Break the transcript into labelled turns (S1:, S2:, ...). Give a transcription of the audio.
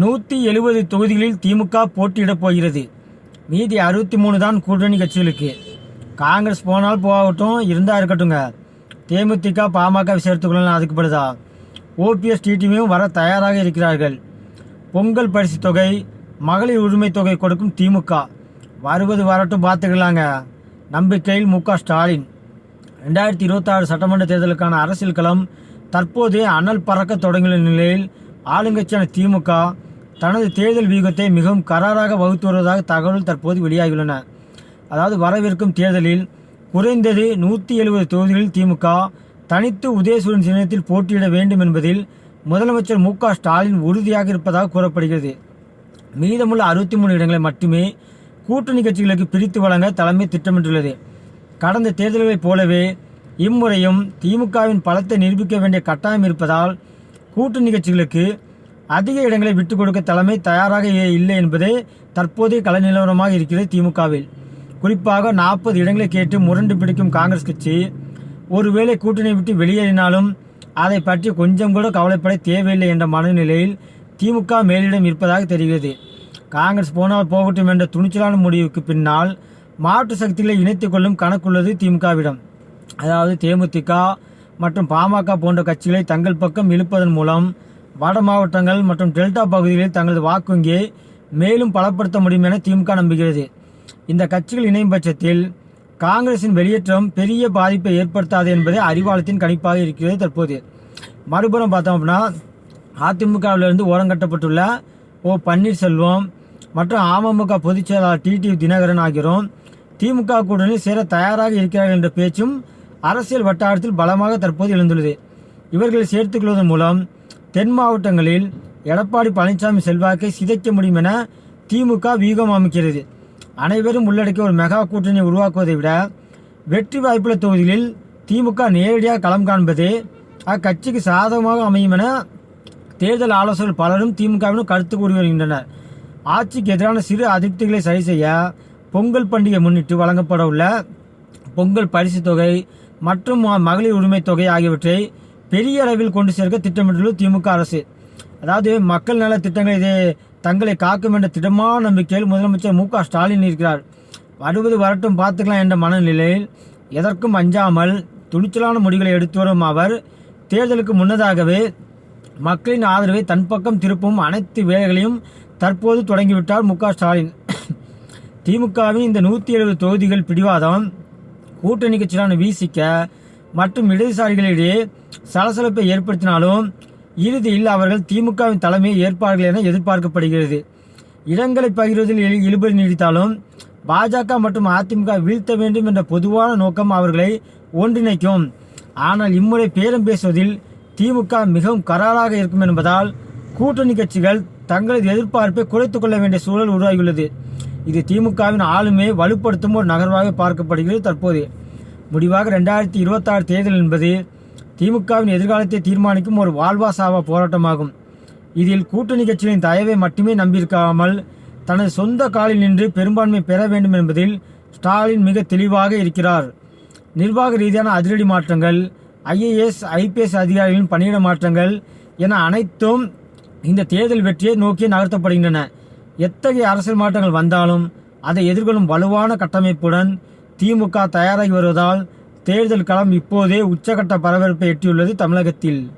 S1: நூற்றி எழுபது தொகுதிகளில் திமுக போட்டியிடப் போகிறது. மீதி அறுபத்தி மூணு தான் கூட்டணி கட்சிகளுக்கு. காங்கிரஸ் போனால் போகட்டும் இருந்தால் இருக்கட்டுங்க தேமுதிக பாமக சேர்த்துக்கொள்ளலாம் அதுக்குப்படுதா ஓபிஎஸ் டிடிவியும் வர தயாராக இருக்கிறார்கள். பொங்கல் பரிசு தொகை மகளிர் உரிமை தொகை கொடுக்கும் திமுக. வருவது வரட்டும் பார்த்துக்கலாங்க. நம்பிக்கையில் மு க ஸ்டாலின். ரெண்டாயிரத்தி இருபத்தாறு சட்டமன்ற தேர்தலுக்கான அரசியல் களம் தற்போது அனல் பறக்க தொடங்கியுள்ள நிலையில் ஆளுங்கட்சியான திமுக தனது தேர்தல் வியூகத்தை மிகவும் கராராக வகுத்து வருவதாக தகவல் தற்போது வெளியாகியுள்ளன. அதாவது வரவிருக்கும் தேர்தலில் குறைந்தது நூற்றி எழுபது தொகுதிகளில் திமுக தனித்து உதயசூரன் சின்னத்தில் போட்டியிட வேண்டும் என்பதில் முதலமைச்சர் மு ஸ்டாலின் உறுதியாக இருப்பதாக கூறப்படுகிறது. மீதமுள்ள அறுபத்தி மூணு இடங்களை மட்டுமே கூட்டணி கட்சிகளுக்கு பிரித்து வழங்க தலைமை திட்டமிட்டுள்ளது. கடந்த தேர்தல்களைப் போலவே இம்முறையும் திமுகவின் பலத்தை நிரூபிக்க வேண்டிய கட்டாயம் இருப்பதால் கூட்டணி கட்சிகளுக்கு அதிக இடங்களை விட்டுக் கொடுக்க தலைமை தயாராக இல்லை என்பதே தற்போதைய கள நிலவரமாக இருக்கிறது திமுகவில். குறிப்பாக நாற்பது இடங்களை கேட்டு முரண்டு பிடிக்கும் காங்கிரஸ் கட்சி ஒருவேளை கூட்டணி விட்டு வெளியேறினாலும் அதை பற்றி கொஞ்சம் கூட கவலைப்பட தேவையில்லை என்ற மனநிலையில் திமுக மேலிடம் இருப்பதாக தெரிகிறது. காங்கிரஸ் போனால் போகட்டும் என்ற துணிச்சலான முடிவுக்கு பின்னால் மாற்று சக்திகளை இணைத்துக் கொள்ளும் கணக்குள்ளது திமுகவிடம். அதாவது தேமுதிக மற்றும் பாமக போன்ற கட்சிகளை தங்கள் பக்கம் இழுப்பதன் மூலம் வட மாவட்டங்கள் மற்றும் டெல்டா பகுதிகளில் தங்களது வாக்குங்கியை மேலும் பலப்படுத்த முடியும் என திமுக நம்புகிறது. இந்த கட்சிகள் இணையும் பட்சத்தில் காங்கிரசின் வெளியேற்றம் பெரிய பாதிப்பை ஏற்படுத்தாது என்பதே அறிவாளத்தின் கணிப்பாக இருக்கிறது தற்போது. மறுபுறம் பார்த்தோம் அப்படின்னா அதிமுகவிலிருந்து ஓரங்கட்டப்பட்டுள்ள ஓ பன்னீர்செல்வம் மற்றும் அமமுக பொதுச் செயலாளர் டிடி தினகரன் ஆகியோரும் திமுக கூட்டணியில் சேர தயாராக இருக்கிறார்கள் என்ற பேச்சும் அரசியல் வட்டாரத்தில் பலமாக தற்போது எழுந்துள்ளது. இவர்களை சேர்த்துக்கொள்வதன் மூலம் தென் மாவட்டங்களில் எடப்பாடி பழனிசாமி செல்வாக்கை சிதைக்க முடியும் என திமுக வியூகம் அமைக்கிறது. அனைவரும் உள்ளடக்கிய ஒரு மெகா கூட்டணியை உருவாக்குவதை விட வெற்றி வாய்ப்புள்ள தொகுதிகளில் திமுக நேரடியாக களம் காண்பது அக்கட்சிக்கு சாதகமாக அமையும் என தேர்தல் ஆலோசகர்கள் பலரும் திமுகவினும் கருத்து கூறி வருகின்றனர். ஆட்சிக்கு எதிரான சிறு அதிருப்திகளை சரி செய்ய பொங்கல் பண்டிகை முன்னிட்டு வழங்கப்பட உள்ள பொங்கல் பரிசு தொகை மற்றும் மகளிர் உரிமை தொகை ஆகியவற்றை பெரிய அளவில் கொண்டு சேர்க்க திட்டமிட்டுள்ளது திமுக அரசு. அதாவது மக்கள் நல திட்டங்களை இது தங்களை காக்கும் என்ற திடமான நம்பிக்கையில் முதலமைச்சர் மு க ஸ்டாலின் இருக்கிறார். வருவது வரட்டும் பார்த்துக்கலாம் என்ற மனநிலையில் எதற்கும் அஞ்சாமல் துணிச்சலான முடிவுகளை எடுத்து வரும் அவர். தேர்தலுக்கு முன்னதாகவே மக்களின் ஆதரவை தன் பக்கம் திருப்பும் அனைத்து வேலைகளையும் தற்போது தொடங்கிவிட்டார் மு க ஸ்டாலின். திமுகவின் இந்த நூற்றி எழுபது தொகுதிகள் பிடிவாதம் கூட்டணி கட்சிகளான விசிக மற்றும் இடதுசாரிகளிடையே சலசலப்பை ஏற்படுத்தினாலும் இறுதியில் அவர்கள் திமுகவின் தலைமையை ஏற்பார்கள் என எதிர்பார்க்கப்படுகிறது. இடங்களை பகிர்வதில் இழுபறி நீடித்தாலும் பாஜக மற்றும் அதிமுக வீழ்த்த வேண்டும் என்ற பொதுவான நோக்கம் அவர்களை ஒன்றிணைக்கும். ஆனால் இம்முறை பேரம் பேசுவதில் திமுக மிகவும் கராராக இருக்கும் என்பதால் கூட்டணி கட்சிகள் தங்களது எதிர்பார்ப்பை குறைத்து கொள்ள வேண்டிய சூழல் உருவாகியுள்ளது. இது திமுகவின் ஆளுமையை வலுப்படுத்தும் ஒரு நகர்வாக பார்க்கப்படுகிறது தற்போது. முடிவாக ரெண்டாயிரத்தி இருபத்தாறு தேர்தல் என்பது திமுகவின் எதிர்காலத்தை தீர்மானிக்கும் ஒரு வாழ்வா சாவா போராட்டமாகும். இதில் கூட்டணி கட்சிகளின் தயவை மட்டுமே நம்பியிருக்காமல் தனது சொந்த காலில் நின்று பெரும்பான்மை பெற வேண்டும் என்பதில் ஸ்டாலின் மிக தெளிவாக இருக்கிறார். நிர்வாக ரீதியான அதிரடி மாற்றங்கள் ஐஏஎஸ் ஐபிஎஸ் அதிகாரிகளின் பணியிட மாற்றங்கள் என அனைத்தும் இந்த தேர்தல் வெற்றியை நோக்கி நகர்த்தப்படுகின்றன. எத்தகைய அரசியல் மாற்றங்கள் வந்தாலும் அதை எதிர்கொள்ளும் வலுவான கட்டமைப்புடன் திமுக தயாராகி வருவதால் தேர்தல் களம் இப்போதே உச்சகட்ட பரபரப்பை எட்டியுள்ளது தமிழகத்தில்.